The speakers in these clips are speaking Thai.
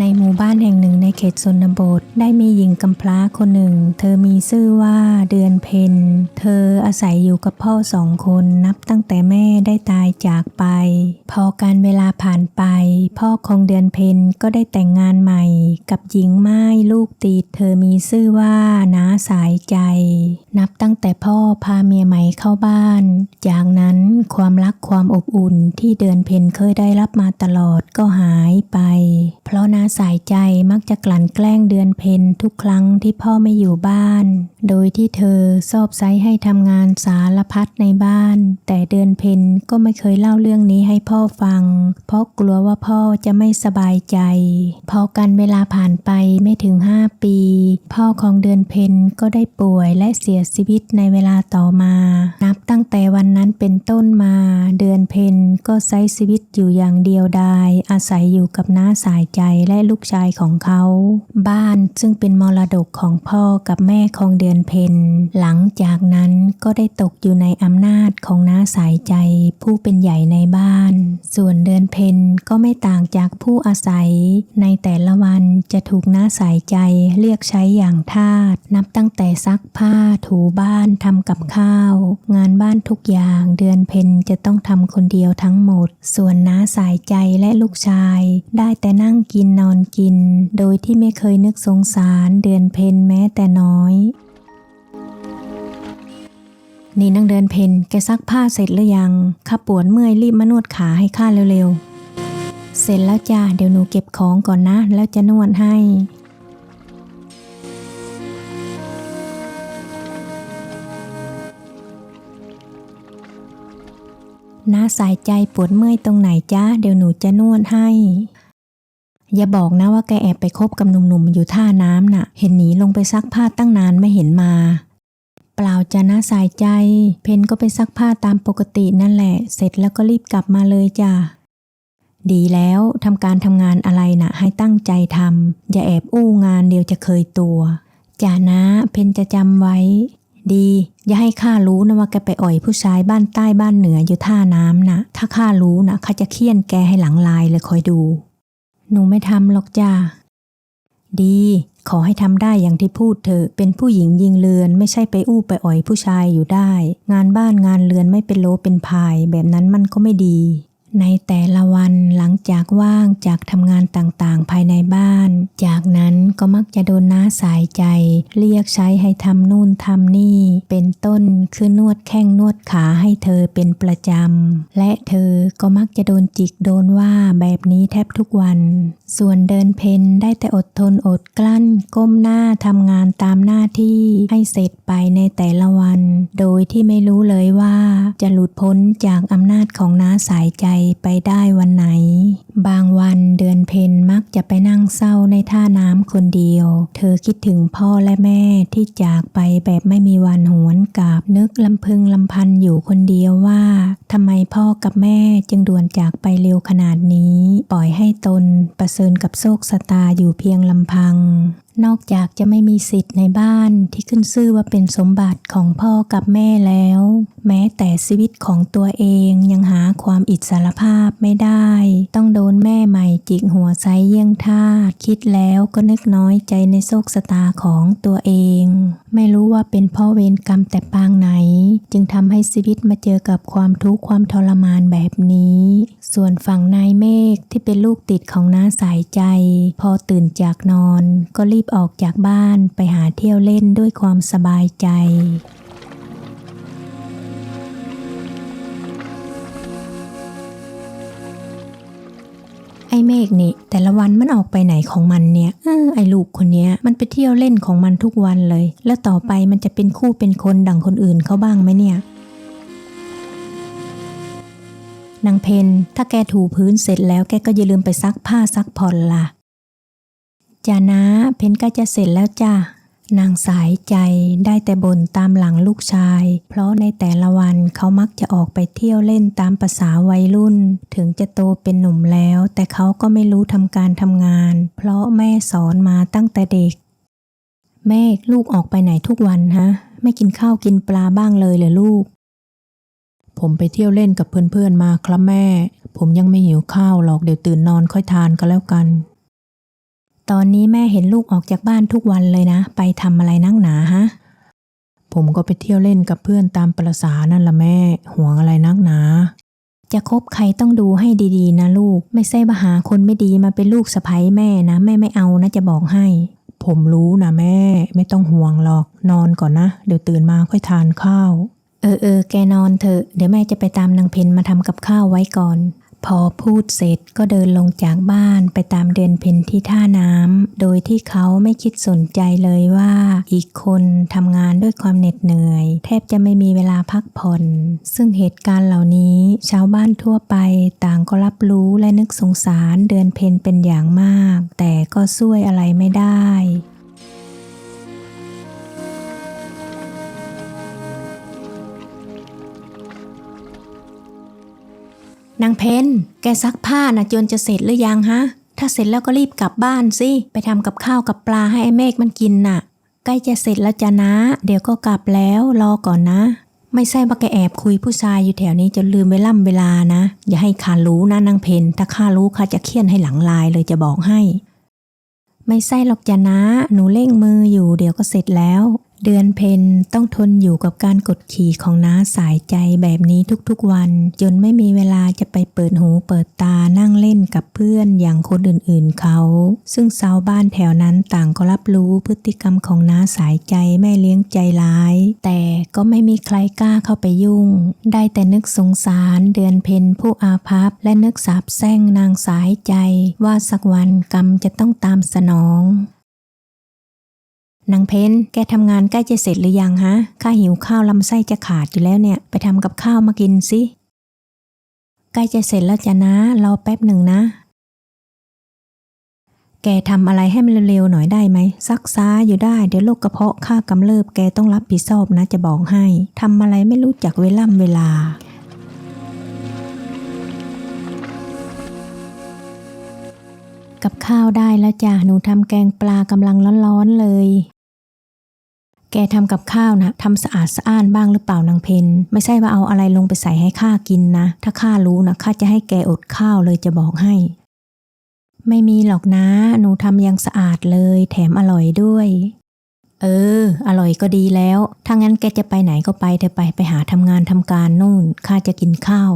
ในหมู่บ้านแห่งหนึ่งในเขตชนบท ได้มีหญิงกำพร้าคนหนึ่ง เธอมีชื่อว่าเดือนเพ็ญเธออาศัยอยู่กับพ่อสองคนนับตั้งแต่แม่ได้ตายจากไป พอการเวลาผ่านไป พ่อของเดือนเพ็ญก็ได้แต่งงานใหม่ กับหญิงไม้ลูกติด เธอมีชื่อว่าน้าสายใจ นับตั้งแต่พ่อพาเมียใหม่เข้าบ้าน จากนั้นความรักความอบอุ่นที่เดือนเพ็ญเคยได้รับมาตลอดก็หายไป เพราะน้าสายใจมักจะกลั่นแกล้งเดือนเพ็ญทุกครั้งที่พ่อไม่อยู่บ้าน โดยที่เธอชอบไซให้ทำงานสารพัดในบ้าน แต่เดือนเพ็ญก็ไม่เคยเล่าเรื่องนี้ให้พ่อฟัง เพราะกลัวว่าพ่อจะไม่สบายใจ พอกันเวลาผ่านไปไม่ถึง 5 ปี พ่อของเดือนเพ็ญก็ได้ป่วยและเสียชีวิตในเวลาต่อมา นับตั้งแต่วันนั้นเป็นต้นมา เดือนเพ็ญก็ใช้ชีวิตอยู่อย่างเดียวดายอาศัยอยู่กับน้าสายใจและลูกชายของเขา บ้านซึ่งเป็นมรดกของพ่อกับแม่ของเดือนเพ็ญหลังจากนั้นก็ได้ตกอยู่ในอำนาจของน้าสายใจผู้เป็นใหญ่ในบ้าน ส่วนเดือนเพ็ญก็ไม่ต่างจากผู้อาศัย ในแต่ละวันจะถูกน้าสายใจเรียกใช้อย่างทาสนับตั้งแต่ซักผ้าถูบ้านทำกับข้าว งานบ้านทุกอย่างเดือนเพ็ญจะต้องทำคนเดียวทั้งหมด ส่วนน้าสายใจและลูกชาย ได้แต่นั่งกินนอนกิน โดยที่ไม่เคยนึกสงสารเดือนเพ็ญแม้แต่น้อย นี่นางเดินเพนแกซักผ้าเสร็จหรือยังข้าปวดเมื่อยรีบมานวดขาให้ข้าเร็วๆ เสร็จแล้วจ้าเดี๋ยวหนูเก็บของก่อนนะ แล้วจะนวดให้น้าสายใจปวดเมื่อยตรงไหนจ้าเดี๋ยวหนูจะนวดให้ อย่าบอกนะว่าแกแอบไปคบกับหนุ่มๆอยู่ท่าน้ำน่ะ เห็นหนีลงไปซักผ้าตั้งนานไม่เห็นมา เปล่าจะนะสายใจ เพนก็ไปซักผ้าตามปกตินั่นแหละ เสร็จแล้วก็รีบกลับมาเลยจ้ะดีแล้วทำการทำงานอะไรนะ่ะ ให้ตั้งใจทำอย่าแอบอู้งานเดียวจะเคยตัวจ้านะเพนจะจำไว้ ดี อย่าให้ข้ารู้นะว่าแกไปอ่อยผู้ชายบ้านใต้บ้านเหนืออยู่ท่าน้ำนะถ้าข้ารู้นะข้าจะเคี่ยนแกให้หลังลายเลยคอยดู หนูไม่ทำหรอกจ้าดี ขอให้ทำได้อย่างที่พูดเถอะ เป็นผู้หญิงยิงเรือน ไม่ใช่ไปอู้ไปอ่อยผู้ชายอยู่ได้ งานบ้านงานเรือนไม่เป็นโลเป็นพาย แบบนั้นมันก็ไม่ดี ในแต่ละวันหลังจากว่างจากทำงานต่างๆ ภายในบ้าน จากนั้นก็มักจะโดนน้าสายใจ เรียกใช้ให้ทำนู่นทำนี่ เป็นต้นคือนวดแข้งนวดขาให้เธอเป็นประจำ และเธอก็มักจะโดนจิกโดนว่าแบบนี้แทบทุกวัน ส่วนเดินเพนได้แต่อดทนอดกลั้น ก้มหน้าทำงานตามหน้าที่ให้เสร็จไปในแต่ละวัน โดยที่ไม่รู้เลยว่า จะหลุดพ้นจากอำนาจของน้าสายใจไปได้วันไหน บางวันเดือนเพนมักจะไปนั่งเศร้าในท่าน้ำคนเดียว เธอคิดถึงพ่อและแม่ที่จากไปแบบไม่มีวันหวนกลับนึกลำพึงลำพันอยู่คนเดียวว่าทำไมพ่อกับแม่จึงด่วนจากไปเร็วขนาดนี้ ปล่อยให้ตนประเสริญกับโชคสตาอยู่เพียงลำพัง นอกจากจะไม่มีสิทธิ์ในบ้านที่ขึ้นชื่อว่าเป็นสมบัติของพ่อกับแม่แล้ว แม้แต่ชีวิตของตัวเองยังหาความอิสรภาพไม่ได้ ต้องโดนแม่ใหม่จิกหัวไซเยี่ยงทาสคิดแล้วก็นึกน้อยใจในโชคสตาของตัวเอง ไม่รู้ว่าเป็นพ่อเวรกรรมแต่ปางไหน จึงทำให้ชีวิตมาเจอกับความทุกข์ความทรมานแบบนี้ ส่วนฝั่งนายเมฆที่เป็นลูกติดของน้าสายใจ พอตื่นจากนอนก็รีบออกจากบ้านไปหาเที่ยวเล่นด้วยความสบายใจ ไอ้เมฆนี่ แต่ละวันมันออกไปไหนของมันเนี่ยออไอ้ลูกคนเนี้ย มันไปเที่ยวเล่นของมันทุกวันเลย แล้วต่อไปมันจะเป็นคู่เป็นคนดังคนอื่นเขาบ้างไหมเนี่ยนางเพนถ้าแกถูพื้นเสร็จแล้วแกก็อย่าลืมไปซักผ้าซักผ่อนล่ะ จานะเพนใกล้จะเสร็จแล้วจ้านางสายใจได้แต่บ่นตามหลังลูกชาย เพราะในแต่ละวันเขามักจะออกไปเที่ยวเล่นตามภาษาวัยรุ่น ถึงจะโตเป็นหนุ่มแล้ว แต่เขาก็ไม่รู้ทำการทำงาน เพราะแม่สอนมาตั้งแต่เด็ก แม่ลูกออกไปไหนทุกวันฮะ ไม่กินข้าวกินปลาบ้างเลยเหรอลูก ผมไปเที่ยวเล่นกับเพื่อนๆมาครับแม่ ผมยังไม่หิวข้าวหรอกเดี๋ยวตื่นนอนค่อยทานก็แล้วกัน ตอนนี้แม่เห็นลูกออกจากบ้านทุกวันเลยนะ ไปทำอะไรนักหนาฮะ ผมก็ไปเที่ยวเล่นกับเพื่อนตามประษานั่นละแม่ ห่วงอะไรนักหนา จะคบใครต้องดูให้ดีๆ นะลูก ไม่ใช่มาหาคนไม่ดีมาเป็นลูกสะใภ้แม่นะ แม่ไม่เอานะจะบอกให้ ผมรู้นะแม่ ไม่ต้องห่วงหรอก นอนก่อนนะ เดี๋ยวตื่นมาค่อยทานข้าว เออเออแกนอนเถอะ เดี๋ยวแม่จะไปตามนางเพนมาทำกับข้าวไว้ก่อน พอพูดเสร็จก็เดินลงจากบ้านไปตามเดือนเพนที่ท่าน้ำ โดยที่เขาไม่คิดสนใจเลยว่า อีกคนทำงานด้วยความเหน็ดเหนื่อย แทบจะไม่มีเวลาพักผ่อน ซึ่งเหตุการณ์เหล่านี้ชาวบ้านทั่วไปต่างก็รับรู้และนึกสงสารเดือนเพนเป็นอย่างมาก แต่ก็ช่วยอะไรไม่ได้ นางเพนแกซักผ้านะจนจะเสร็จหรือยังฮะ ถ้าเสร็จแล้วก็รีบกลับบ้านสิ ไปทำกับข้าวกับปลาให้ไอ้เมฆมันกินน่ะ ใกล้จะเสร็จแล้วจ้ะนะ เดี๋ยวก็กลับแล้วรอก่อนนะ ไม่ใช่ว่าแกแอบคุยผู้ชายอยู่แถวนี้จนลืมเวล่ำเวลานะ อย่าให้ข้ารู้นะนางเพนถ้าข้ารู้ข้าจะเคี่ยนให้หลังลายเลยจะบอกให้ ไม่ใช่หรอกจ้ะนะ หนูเร่งมืออยู่เดี๋ยวก็เสร็จแล้ว เดือนเพนต้องทนอยู่กับการกดขี่ของน้าสายใจแบบนี้ทุกๆวัน จนไม่มีเวลาจะไปเปิดหูเปิดตานั่งเล่นกับเพื่อนอย่างคนอื่นๆเขา ซึ่งชาวบ้านแถวนั้นต่างก็รับรู้พฤติกรรมของน้าสายใจแม่เลี้ยงใจร้าย แต่ก็ไม่มีใครกล้าเข้าไปยุ่ง ได้แต่นึกสงสารเดือนเพนผู้อาภัพและนึกสาบแช่งนางสายใจ ว่าสักวันกรรมจะต้องตามสนอง นางเพนแกทำงานใกล้จะเสร็จหรือยังฮะ ข้าหิวข้าวลำไส้จะขาดอยู่แล้วเนี่ย ไปทำกับข้าวมากินสิใกล้จะเสร็จแล้วจ้ะนะ รอแป๊บหนึ่งนะ แกทำอะไรให้มันเร็วๆหน่อยได้ไหม ซักซ้าอยู่ได้ เดี๋ยวโรคกระเพาะข้ากำเริบแกต้องรับผิดชอบนะจะบอกให้ ทำอะไรไม่รู้จักเวล่ำเวลากับข้าวได้แล้วจ้ะ หนูทำแกงปลากำลังร้อนๆเลย แกทำกับข้าวนะทำสะอาดสะอ้านบ้างหรือเปล่านางเพนไม่ใช่ว่าเอาอะไรลงไปใส่ให้ข้ากินนะ ถ้าข้ารู้นะข้าจะให้แกอดข้าวเลยจะบอกให้ ไม่มีหรอกนะ หนูทำยังสะอาดเลย แถมอร่อยด้วย เออ อร่อยก็ดีแล้ว ถ้างั้นแกจะไปไหนก็ไปเธอไปไปหาทำงานทำการนู่นข้าจะกินข้าว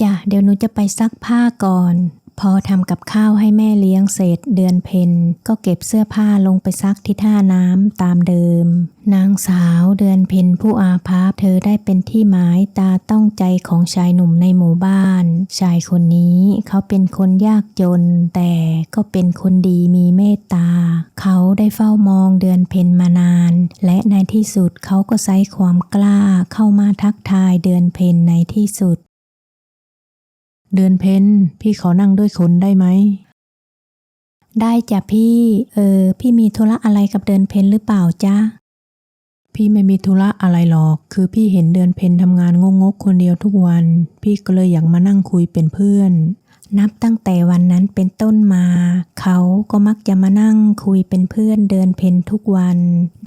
จ้ะเดี๋ยวหนูจะไปซักผ้าก่อน พอทำกับข้าวให้แม่เลี้ยงเสร็จเดือนเพนก็เก็บเสื้อผ้าลงไปซักที่ท่าน้ำตามเดิม นางสาวเดือนเพนผู้อาภัพเธอได้เป็นที่หมายตาต้องใจของชายหนุ่มในหมู่บ้าน ชายคนนี้เขาเป็นคนยากจน แต่ก็เป็นคนดีมีเมตตา เขาได้เฝ้ามองเดือนเพนมานาน และในที่สุดเขาก็ใช้ความกล้าเข้ามาทักทายเดือนเพนในที่สุด เดือนเพ้นพี่ขอนั่งด้วยคนได้ไหม ได้จ้ะพี่ เออ พี่มีธุระอะไรกับเดือนเพนหรือเปล่าจ๊ะ พี่ไม่มีธุระอะไรหรอก คือพี่เห็นเดือนเพ็ญทำงานงกๆคนเดียวทุกวัน พี่ก็เลยอยากมานั่งคุยเป็นเพื่อน นับตั้งแต่วันนั้นเป็นต้นมา เขาก็มักจะมานั่งคุยเป็นเพื่อนเดินเพนทุกวัน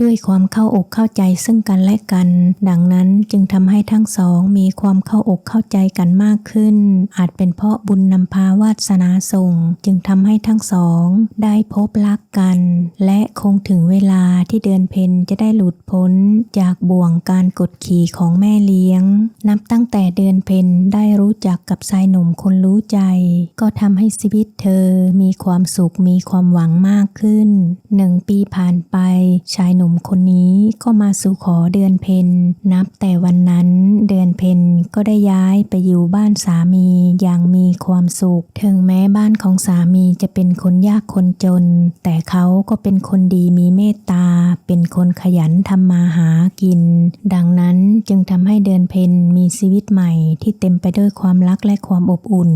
ด้วยความเข้าอกเข้าใจซึ่งกันและกัน ดังนั้นจึงทำให้ทั้งสองมีความเข้าอกเข้าใจกันมากขึ้น อาจเป็นเพราะบุญนำพาวาสนาส่ง จึงทำให้ทั้งสองได้พบรักกัน และคงถึงเวลาที่เดือนเพนจะได้หลุดพ้น จากบ่วงการกดขี่ของแม่เลี้ยง นับตั้งแต่เดือนเพนได้รู้จักกับชายหนุ่มคนรู้ใจก็ทำให้ชีวิตเธอมีความสุขมีความหวังมากขึ้นหนึ่งปีผ่านไป ชายหนุ่มคนนี้ก็มาสู่ขอเดือนเพนนับแต่วันนั้นเดือนเพนก็ได้ย้ายไปอยู่บ้านสามีอย่างมีความสุข ถึงแม้บ้านของสามีจะเป็นคนยากคนจน แต่เขาก็เป็นคนดีมีเมตตา เป็นคนขยันทำมาหากิน ดังนั้นจึงทำให้เดือนเพนมีชีวิตใหม่ที่เต็มไปด้วยความรักและความอบอุ่น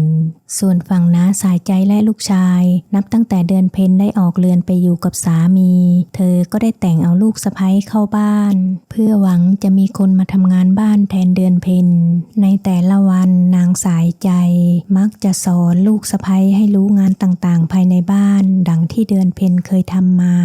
ส่วนฝั่งน้าสายใจและลูกชาย นับตั้งแต่เดือนเพนได้ออกเรือนไปอยู่กับสามี เธอก็ได้แต่งเอาลูกสะใภ้เข้าบ้าน เพื่อหวังจะมีคนมาทำงานบ้านแทนเดือนเพนในแต่ละวันนางสายใจ มักจะสอนลูกสะใภ้ให้รู้งานต่างๆ ภายในบ้าน ดังที่เดือนเพนเคยทำมา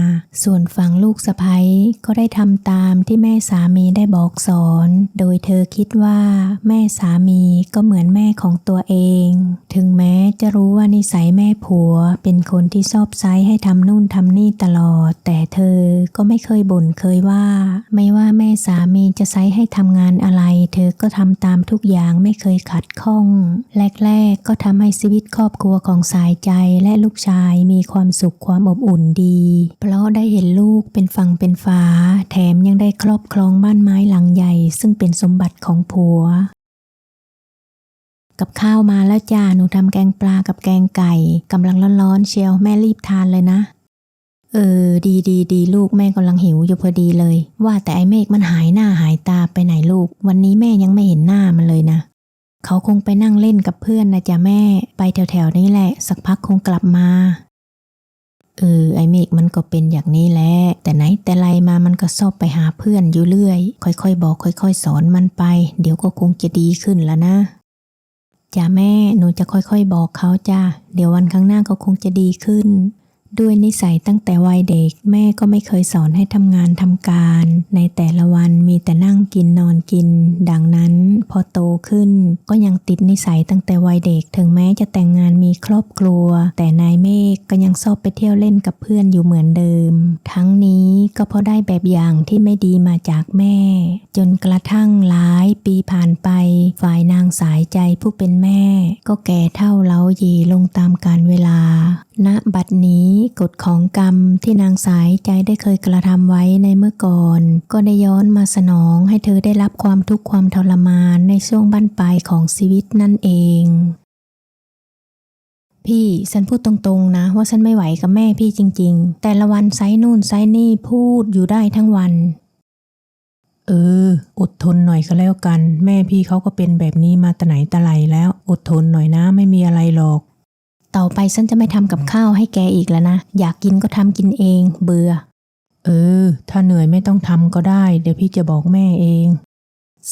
ส่วนฝั่งลูกสะใภ้ก็ได้ทำตามที่แม่สามีได้บอกสอน โดยเธอคิดว่า แม่สามีก็เหมือนแม่ของตัวเอง ถึงแม้ม้จะรู้ว่านิสัยแม่ผัวเป็นคนที่ชอบไซให้ทำนู่นทำนี่ตลอด แต่เธอก็ไม่เคยบ่นเคยว่า ไม่ว่าแม่สามีจะไซให้ทำงานอะไร เธอก็ทำตามทุกอย่างไม่เคยขัดข้อง แรกๆก็ทำให้ชีวิตครอบครัวของสายใจและลูกชายมีความสุขความอบอุ่นดี เพราะได้เห็นลูกเป็นฝั่งเป็นฝา แถมยังได้ครอบครองบ้านไม้หลังใหญ่ ซึ่งเป็นสมบัติของผัว กับข้าวมาแล้วจ้า หนูทำแกงปลากับแกงไก่กำลังร้อนๆเชียวแม่รีบทานเลยนะ เออ ดีดีดีลูกแม่กำลังหิวอยู่พอดีเลย ว่าแต่ไอ้เมฆมันหายหน้าหายตาไปไหนลูก วันนี้แม่ยังไม่เห็นหน้ามันเลยนะ เขาคงไปนั่งเล่นกับเพื่อนนะจ๊ะแม่ ไปแถวๆนี้แหละ สักพักคงกลับมาเออไอ้เมฆมันก็เป็นอย่างนี้แหละแต่ไหนแต่ไรมามันก็ชอบไปหาเพื่อนอยู่เรื่อย ค่อยๆ บอก ค่อย ๆ สอนมันไป เดี๋ยวก็คงจะดีขึ้นแล้วนะ จ้าแม่ หนูจะค่อยๆ บอกเขาจ้าเดี๋ยววันข้างหน้าเขาคงจะดีขึ้น ด้วยนิสัยตั้งแต่วัยเด็ก แม่ก็ไม่เคยสอนให้ทำงานทำการ ในแต่ละวันมีแต่นั่งกินนอนกิน ดังนั้นพอโตขึ้น ก็ยังติดนิสัยตั้งแต่วัยเด็ก ถึงแม้จะแต่งงานมีครอบครัว แต่นายเมฆก็ยังชอบไปเที่ยวเล่นกับเพื่อนอยู่เหมือนเดิม ทั้งนี้ก็เพราะได้แบบอย่างที่ไม่ดีมาจากแม่ จนกระทั่งหลายปีผ่านไป ฝ่ายนางสายใจผู้เป็นแม่ ก็แก่เท่าเล้ายีลงตามกาลเวลาณบัดนี้กฎของกรรมที่นางสายใจได้เคยกระทำไว้ในเมื่อก่อน ก็ได้ย้อนมาสนองให้เธอได้รับความทุกข์ความทรมานในช่วงบั้นปลายของชีวิตนั่นเอง พี่ฉันพูดตรงๆนะ ว่าฉันไม่ไหวกับแม่พี่จริง ๆ แต่ละวันไซนู่นไซนี่พูดอยู่ได้ทั้งวัน เออ อดทนหน่อยก็แล้วกัน แม่พี่เขาก็เป็นแบบนี้มาแต่ไหนแต่ไรแล้ว อดทนหน่อยนะไม่มีอะไรหรอก ต่อไปฉันจะไม่ทำกับข้าวให้แกอีกแล้วนะ อยากกินก็ทำกินเอง เบื่อ เออ ถ้าเหนื่อยไม่ต้องทำก็ได้ เดี๋ยวพี่จะบอกแม่เอง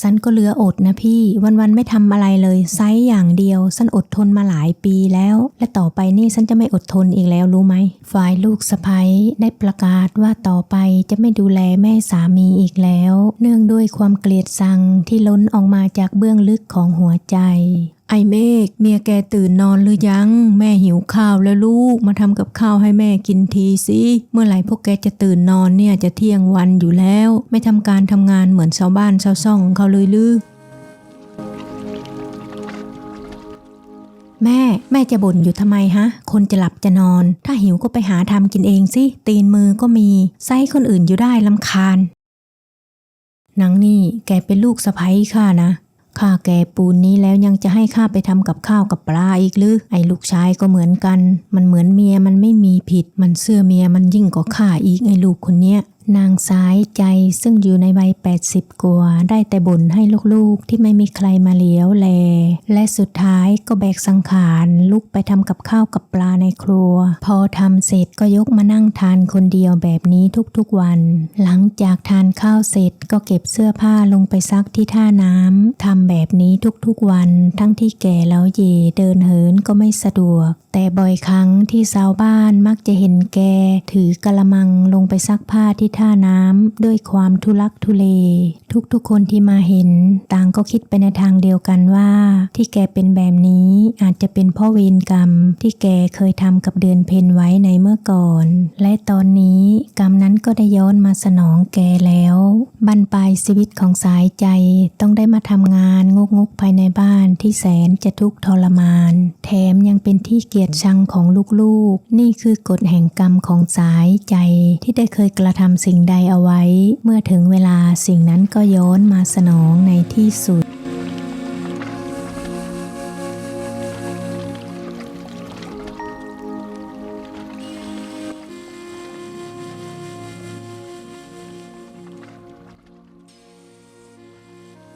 สันก็เหลืออดนะพี่ วันๆไม่ทำอะไรเลยไซส์อย่างเดียว สันอดทนมาหลายปีแล้ว และต่อไปนี่สันจะไม่อดทนอีกแล้วรู้ไหมฝ่ายลูกสะพ้ยได้ประกาศว่าต่อไปจะไม่ดูแลแม่สามีอีกแล้ว เนื่องด้วยความเกลียดชังที่ล้นออกมาจากเบื้องลึกของหัวใจไอเมฆเมียแกตื่นนอนหรือยัง แม่หิวข้าวแล้วลูกมาทำกับข้าวให้แม่กินทีสิเมื่อไหร่พวกแกจะตื่นนอนเนี่ยจะเที่ยงวันอยู่แล้ว ไม่ทำการทำงานเหมือนชาวบ้านชาวช่องเขาเลยลือแม่ แม่จะบ่นอยู่ทำไมฮะ คนจะหลับจะนอน ถ้าหิวก็ไปหาทำกินเองสิ ตีนมือก็มีไซส์คนอื่นอยู่ได้ลำคาญนางนี่แกเป็นลูกสะใภ้ข้านะ ข้าแก่ปูนนี้แล้วยังจะให้ข้าไปทำกับข้าวกับปลาอีกหรือไอ้ลูกชายก็เหมือนกัน มันเหมือนเมียมันไม่มีผิด มันเสื้อเมียมันยิ่งกว่าข้าอีกไอ้ลูกคนเนี้ย นางสายใจซึ่งอยู่ในวัย 80กว่าได้แต่บ่นให้ลูกๆที่ไม่มีใครมาเลี้ยวแล และสุดท้ายก็แบกสังขารลุกไปทำกับข้าวกับปลาในครัว พอทำเสร็จก็ยกมานั่งทานคนเดียวแบบนี้ทุกๆวัน หลังจากทานข้าวเสร็จก็เก็บเสื้อผ้าลงไปซักที่ท่าน้ำทำแบบนี้ทุกๆวัน ทั้งที่แก่แล้วเยเดินเหินก็ไม่สะดวก แต่บ่อยครั้งที่ชาวบ้านมักจะเห็นแก ถือกระมังลงไปซักผ้าที่ท่าน้ำด้วยความทุลักทุเล ทุกๆคนที่มาเห็น ต่างก็คิดไปในทางเดียวกันว่า ที่แกเป็นแบบนี้อาจจะเป็นพ่อเวรกรรม ที่แกเคยทำกับเดือนเพนไว้ในเมื่อก่อน และตอนนี้กรรมนั้นก็ได้ย้อนมาสนองแกแล้วบรรปลายชีวิตของสายใจต้องได้มาทำงานงกงกภายในบ้านที่แสนจะทุกข์ทรมาน แถมยังเป็นที่เกลียดชังของลูกๆ นี่คือกฎแห่งกรรมของสายใจที่ได้เคยกระทำสิ่งใดเอาไว้ เมื่อถึงเวลาสิ่งนั้นก็ย้อนมาสนองในที่สุด